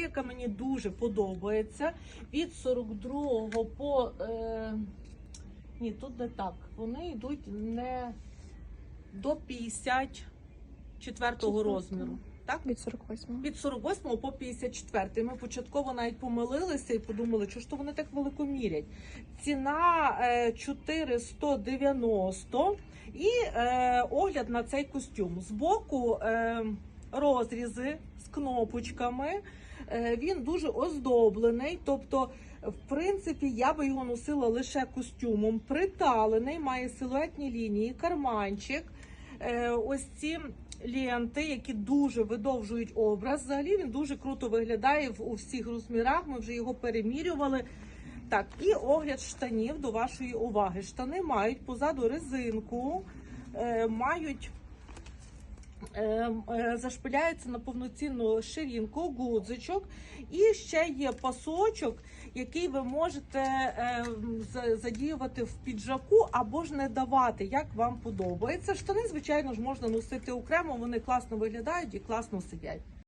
Яка мені дуже подобається. Від 42 по. Е, ні, тут не так. Вони йдуть не до 54 розміру. Так? Від 48. Від 48 по 54. Ми початково навіть помилилися і подумали, що ж то вони так велико мірять. Ціна е, 490 і е, огляд на цей костюм. Збоку е, розрізи з кнопочками. Е, він дуже оздоблений. Тобто, в принципі, я би його носила лише костюмом. Приталений, має силуетні лінії, карманчик. Е, ось ці ленти, які дуже видовжують образ. Взагалі він дуже круто виглядає у всіх розмірах. Ми вже його перемірювали. Так, і огляд штанів до вашої уваги. Штани мають позаду резинку, е, мають. Е, е, на повноцінну ширинку, гудзичок, і ще є пасочок, який ви можете е, задіювати в піджаку або ж не давати, як вам подобається. Штани, звичайно ж, можна носити окремо, вони класно виглядають і класно сидять.